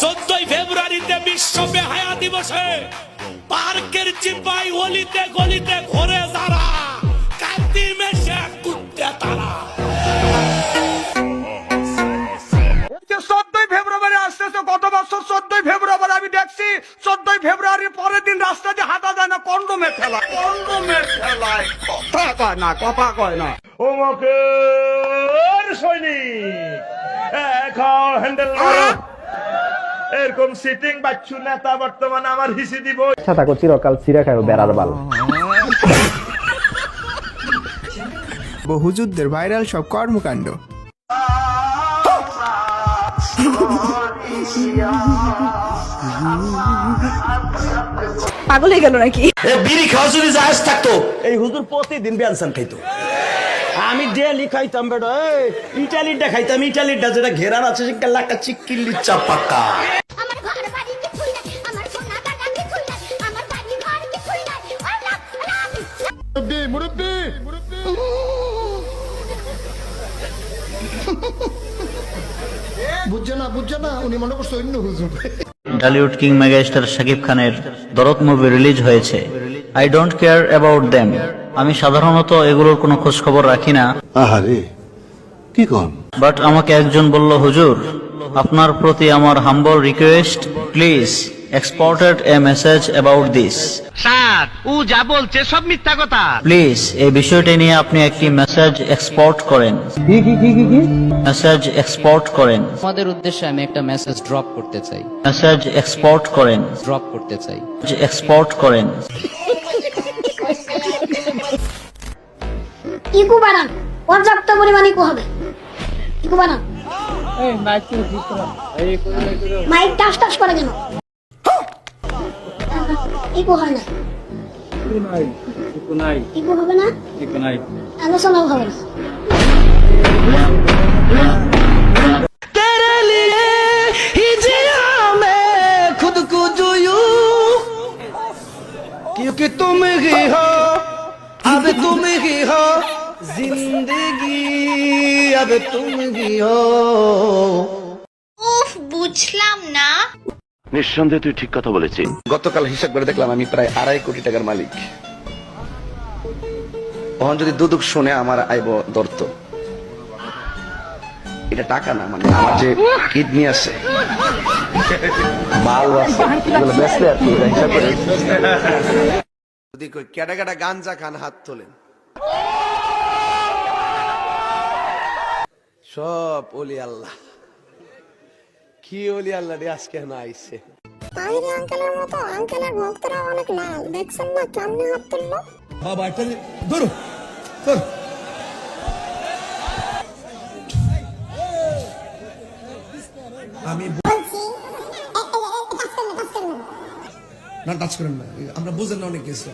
চোদ্দই ফেব্রুয়ারিতে বিশ্ব বেহায়া দিবসে পার্কের চিপাই অলিতে গলিতে ঘোরে যারা কান্দি মেশে কুত্তে তারা। যে চোদ্দই ফেব্রুয়ারি আসতেছে গত বছর চোদ্দই ফেব্রুয়ারি আমি দেখছি চোদ্দই ফেব্রুয়ারির পরের দিন রাস্তা দিয়ে হাঁটা যায় না কন্ডোমের ঠেলা কন্ডোমের ঠেলায় কথা কয় না কথা কয় না। ওমকের সৈনিক এখন হ্যান্ডেল এরকম সিটিং বাচ্চু নেতা বর্তমানে আমার হিসি দিব। ইচ্ছা থাকো চিরকাল চিরা খাইও বেড়ার বাল। বহুযুদ্ধের ভাইরাল সব কর্মকাণ্ড। পাগল হয়ে গেল নাকি? বিড়ি খাওয়া যদি জাহাজ থাকতো এই হুজুর প্রতিদিন বেনসান খাইতো। আমি ডেলি খাইতাম বেটা এই, ইটালিটা খাইতাম ইটালিটা যেটা ঘেরার আছে সেটা লাকা চিক্কিল্লি চাপাক্কা আমার ঘর বাড়ি কিছুই নাই আমার সোনা টাকা কিছুই নাই আমার বাড়ি ঘর কিছুই নাই আল্লাহ আল্লাহ ঢালিউড কিং মেগাস্টার শাকিব খানের দরদ মুভি রিলিজ হয়েছে। I don't care about them আমি সাধারণত এগুলোর কোনো খোঁজ খবর রাখি না। আহারে কি কন? বাট আমাকে একজন বলল হুজুর আপনার প্রতি আমার humble request please exported a message about this sir ও যা বলছে সব মিথ্যা কথা। প্লিজ এই বিষয়টি নিয়ে আপনি একটি মেসেজ এক্সপোর্ট করেন। মেসেজ এক্সপোর্ট করেন। আমাদের উদ্দেশ্যে আমি একটা মেসেজ ড্রপ করতে চাই। মেসেজ এক্সপোর্ট করেন। ড্রপ করতে চাই। এক্সপোর্ট করেন। ইকু বাড়ান পর্যাপ্ত পরিমাণ ইকু হবে ইকু বাড়ান মাইক টাস টাস করে কেন ইকু হয় না ইকু হবে না আলোচনাও হবে না खुद को जो यू क्योंकि तुम ही हो अब तुम ही हो जिंदगी अब तुम ही हो উফ বুঝলাম না নিঃসন্দেহে তুই ঠিক কথা বলেছিস গতকাল হিসাব করে দেখলাম আমি প্রায় আড়াই কোটি টাকার মালিক তখন যদি দুদুক শুনে আমার আইব দর্ত এটা টাকা না মানে আমার যে কিডনি আছে মাল আছে এগুলো বেচলে আর কি এটা হিসাব করে যদি কই কেডা কেডা গাঞ্জা খান হাত তোলেন সব ওলি আল্লাহ। কি ওলি আল্লাহ রে আজকে না আইছে। তাহিরি আঙ্কেলের মতো আঙ্কেলের ভক্তরা অনেক লাল দেখছেন না কেমনে হাত তুললো? বলছি না টাচ করেন না। আমরা বুঝেন না অনেক কিছু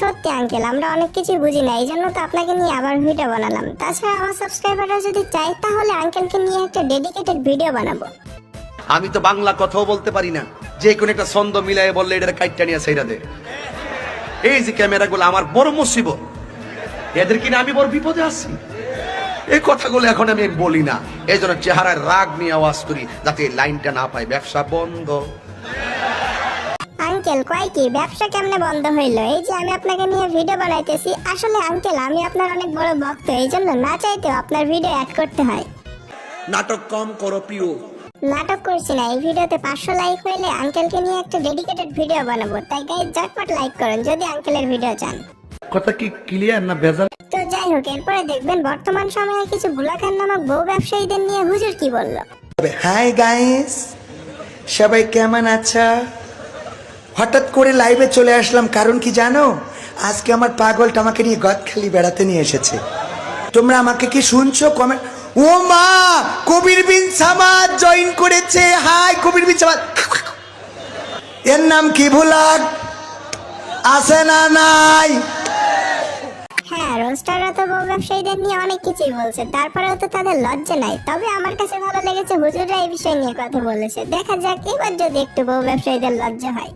সত্যি আঙ্কেল আমরা অনেক কিছু বুঝি না এই জন্য তো আপনাকে নিয়ে আবার ভিডিও বানালাম। তাছাড়া আমার সাবস্ক্রাইবাররা যদি চায়, তাহলে আঙ্কেলকে নিয়ে একটা ডেডিকেটেড ভিডিও বানাবো। আমি তো বাংলা কথাও বলতে পারি না। যে কোনো একটা ছন্দ মিলাই বললে এটা কাইটটা নিয়ে সেইটা দে। এই যে ক্যামেরাগুলো আমার বড় মুসিবত। এদের কিনা আমি বড় বিপদে আছি। এই কথাগুলো এখন আমি বলি না। এই জন্য চেহারায় রাগ নিয়ে আওয়াজ করি, যাতে লাইনটা না পাই ব্যবসা বন্ধ। আঙ্কেল কয় কি? ব্যবসা কেমনে বন্ধ হইল? এই যে আমি আপনাকে নিয়ে ভিডিও বানাইতেছি। আসলে আঙ্কেল আমি আপনার অনেক বড় ভক্ত এই জন্য না চাইতেও আপনার ভিডিও অ্যাড করতে হয়। নাটক কম করো প্রিয়। নাটক করছি না এই ভিডিওতে পাঁচশো লাইক হইলে আঙ্কেলকে নিয়ে একটা ডেডিকেটেড ভিডিও বানাবো। তাই গাইজ ঝটপট লাইক করুন যদি আঙ্কেলের ভিডিও চান। কথা কি ক্লিয়ার না ভেজাল? তো যাই হোক এরপরে দেখবেন বর্তমান সময়ে কিছু ভুলাখান নামক বউ ব্যবসায়ীদের নিয়ে হুজুর কি বলল? হাই গাইস সবাই কেমন আছো? হঠাৎ করে লাইভে চলে আসলাম, কারণ কি জানো? আজকে আমার পাগলটা আমাকে নিয়ে গদখালি বেড়াতে নিয়ে এসেছে। তোমরা আমাকে কি শুনছো? কমেন্ট ও মা! কবির বিন সামাদ জয়েন করেছে। হাই, কবির বিন সামাদ। এর নাম কি ভুলাক আছে না নাই? হ্যাঁ রোস্টাররা তো বউ ব্যবসায়ীদের নিয়ে অনেক কিছুই বলছে। তারপরেও তো তাদের লজ্জা নাই। তবে আমার কাছে ভালো লেগেছে হুজুররা এই বিষয় নিয়ে কথা বলেছে। দেখা যাক, এবার যদি একটু বউ ব্যবসায়ীদের লজ্জা হয়।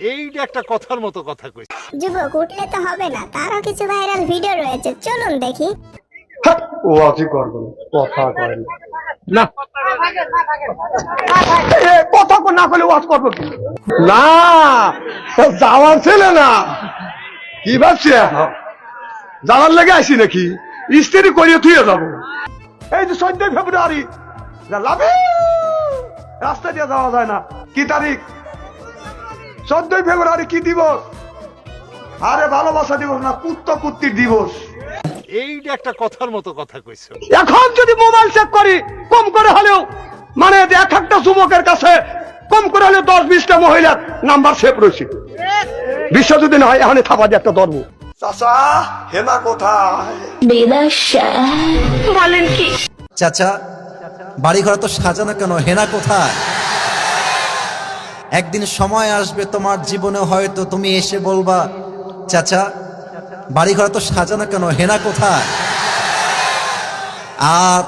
এইটা একটা কথার মতো কথা কইছে। যুবক উঠলে তো হবে না। তারও কিছু ভাইরাল ভিডিও রয়েছে। চলুন দেখি। ও আছে করবেন কথা করেন না। কথা না করলে ওয়াজ করব কি? না যাওয়ার ছেলে না। কি ভাবছি এখন? যাওয়ার লেগে আসি নাকি? স্ত্রী করিয়ে থুয়ে যাব। এই যে চোদ্দই ফেব্রুয়ারি লাভে! রাস্তা দিয়ে যাওয়া যায় না। কি তারিখ? চোদ্দই ফেব্রুয়ারি কি দিবস? আরে ভালোবাসা দিবস না কুত্ত কুত্তির দিবস। এইটা একটা কথার মতো কথা কইছো। এখন যদি মোবাইল চেক করি কম করে হলেও মানে এক একটা যুবকের কাছে কম করে হলেও দশ বিশটা মহিলার নাম্বার সেভ রয়েছে। বিশ্ব যদি না হয় এখন থাপা দিয়ে একটা ধরবো। চাচা হেনা কোথায়? চাচা বাড়ি ঘর তো সাজানো কেন? হেনা কোথায়? একদিন সময় আসবে তোমার জীবনে হয়তো তুমি এসে বলবা, চাচা বাড়ি ঘর তো সাজানো কেন? হেনা কোথায়? আর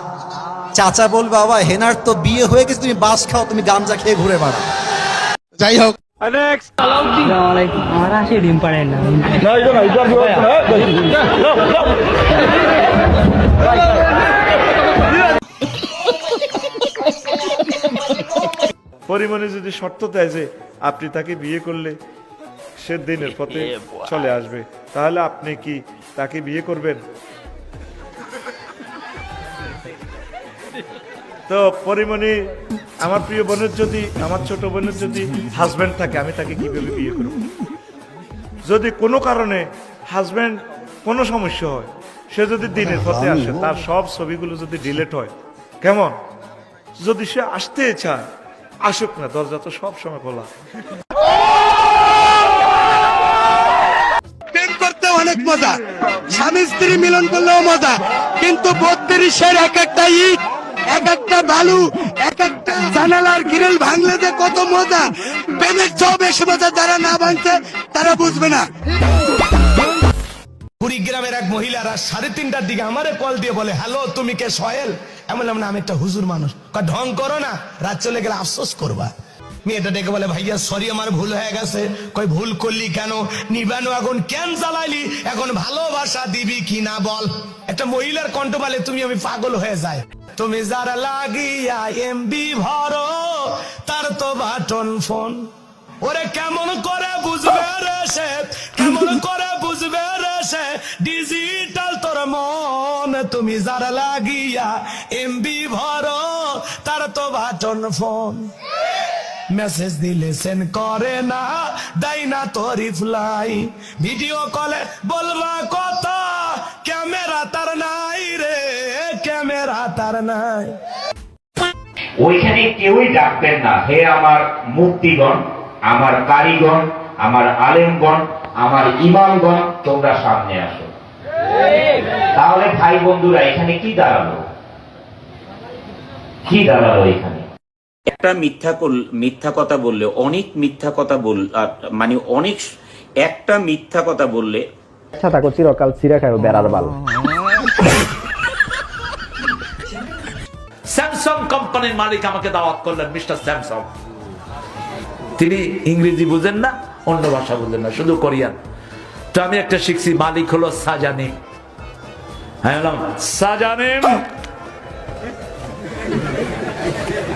চাচা বলবে, বাবা, হেনার তো বিয়ে হয়ে গেছে, তুমি বাস খাও, তুমি গাঞ্জা খেয়ে ঘুরে বেড়াও। যাই হোক। পরিমণি যদি শর্ত দেয় যে আপনি তাকে বিয়ে করলে সে দিনের পথে চলে আসবে তাহলে আপনি কি তাকে বিয়ে করবেন? তো পরিমণি আমার প্রিয় বোনের যদি আমার ছোট বোনের যদি হাজব্যান্ড থাকে আমি তাকে কীভাবে বিয়ে করব? যদি কোনো কারণে হাজবেন্ড কোনো সমস্যা হয় সে যদি দিনের পথে আসে তার সব ছবিগুলো যদি ডিলেট হয় কেমন? যদি সে আসতে চায় আসুক না, দরজা তো সব সময় খোলা স্বামী স্ত্রী মিলন করলেও মজা। কিন্তু এক একটা এক একটা বালু, এক একটা জানালার কত মজা। চেয়েও বেশি মজা, যারা না তারা বুঝবে না। কুড়িগ্রামের এক মহিলারা সাড়ে তিনটার দিকে আমারে কল দিয়ে বলে, হ্যালো, তুমি কে সয়েল? আমি বললাম, না, আমি একটা হুজুর মানুষ। ঢং করো না, রাত চলে গেলে আফসোস করবা। মেয়েটা ডেকে বলে, ভাইয়া সরি আমার ভুল হয়ে গেছে। কই ভুল করলি কেন? নিবানো, এখন কেন চালাইলি এখন ভালোবাসা দিবি কি না বল? একটা মহিলার কণ্ঠ বলে তুমি, আমি পাগল হয়ে যায় তুমি যারা লাগিয়া এমবি ভরো, তার তো বাটন ফোন। ওরে কেমন করে বুঝবে রে সে? কেমন করে বুঝবে রে সে? ডিজিটাল তোর মন, তুমি যারা লাগিয়া এমবি ভরো, তার তো বাটন ফোন। মেসেজ দিলে সেন করে না, দেয় না তো রিপ্লাই ভিডিও কলে বলবা কথা ক্যামেরা তার নাই রে ক্যামেরা তার নাই। ওইখানে কেউই ডাকবেন না, হে আমার মুক্তিগণ। আমার কারিগণ আমার আলেমগণ আমার ইমামগণ তোমরা সামনে আসো। তাহলে ভাই বন্ধুরা এখানে কি দাঁড়াল? কি দাঁড়াল এখানে? একটা মিথ্যা মিথ্যা কথা বললে অনেক মিথ্যা কথা বল মানে অনেক একটা মিথ্যা কথা বললে আচ্ছা থাকো চিরকাল চিরা খাইও বেড়ার বাল। স্যামসাং কোম্পানির মালিক আমাকে দাওয়াত করলেন মিস্টার স্যামসাং। তিনি ইংরেজি বুঝেন না অন্য ভাষা বুঝেন না শুধু কোরিয়ান। তো আমি একটা শিখছি মালিক হলো সাজানিম হ্যাঁ বললাম,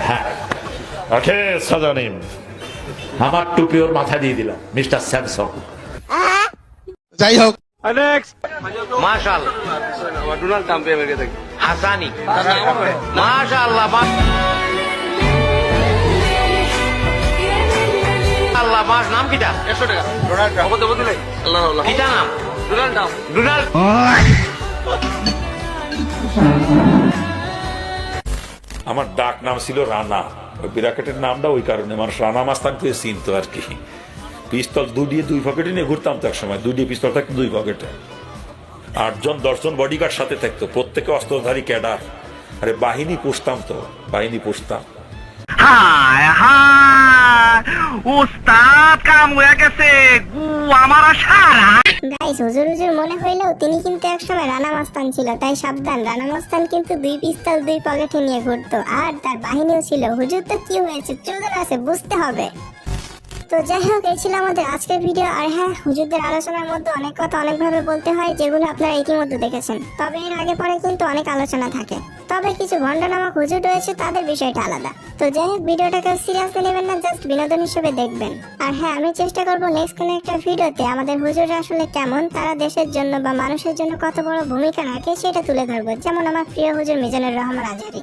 হ্যাঁ। ওকে সাজানিম আমার টুপি ওর মাথা দিয়ে দিলাম মিস্টার স্যামসাং। যাই হোক। মাশাল ডোনাল্ড ট্রাম্প আমেরিকা থেকে হাসানি মাশাআল্লাহ আল্লাহ মাস নাম কিটা? 100 টাকা। Donald Trump. কত বদলে? আল্লাহ আল্লাহ। কিটা নাম? Donald Trump. ডোনাল্ড আমার ডাক নাম ছিল রানা। ওই বিরাকেটের নামটা ওই কারণে। মানুষ রানা মাস্তান করে চিনতো আর কি। পিস্তল দুই দিয়ে দুই পকেটে নিয়ে ঘুরতাম তো এক সময়। দুই দিয়ে পিস্তল থাকতো দুই পকেটে। আটজন দশজন বডিগার্ড সাথে থাকতো। প্রত্যেকে অস্ত্রধারী ক্যাডার। আরে বাহিনী পুষতাম তো। বাহিনী পুষতাম। হায় হায়! উস্তাদ, কাম হয়ে গেছে। গু আমার সারা। গাইস হুজুর হুজুর, মনে হইলেও তিনি কিন্তু একসময় রানা মাস্তান ছিল, তাই সাবধান। রানা মাস্তান কিন্তু দুই পিস্তল দুই পকেটে নিয়ে ঘুরতো, আর তার বাহিনীও ছিল। হুজুর, তো কি হয়েছে? চোদন আছে, বুঝতে হবে। তো যাই হোক, এই ছিল আমাদের আজকের ভিডিও আর হ্যাঁ হুজুরদের আলোচনার মধ্যে অনেক কথা অনেকভাবে বলতে হয়, যেগুলো আপনারা ইতিমধ্যে দেখেছেন। তবে এর আগে পরে কিন্তু অনেক আলোচনা থাকে। তবে কিছু ভণ্ডনামক হুজুর রয়েছে, তাদের বিষয়টা আলাদা। তো যাই হোক ভিডিওটাকে সিরিয়াসলি নেবেন না জাস্ট বিনোদন হিসেবে দেখবেন। আর হ্যাঁ আমি চেষ্টা করব নেক্সট কোনো একটা ভিডিওতে আমাদের হুজুররা আসলে কেমন, তারা দেশের জন্য বা মানুষের জন্য কত বড় ভূমিকা রাখে সেটা তুলে ধরবো। যেমন আমার প্রিয় হুজুর মিজানুর রহমান আজহারি।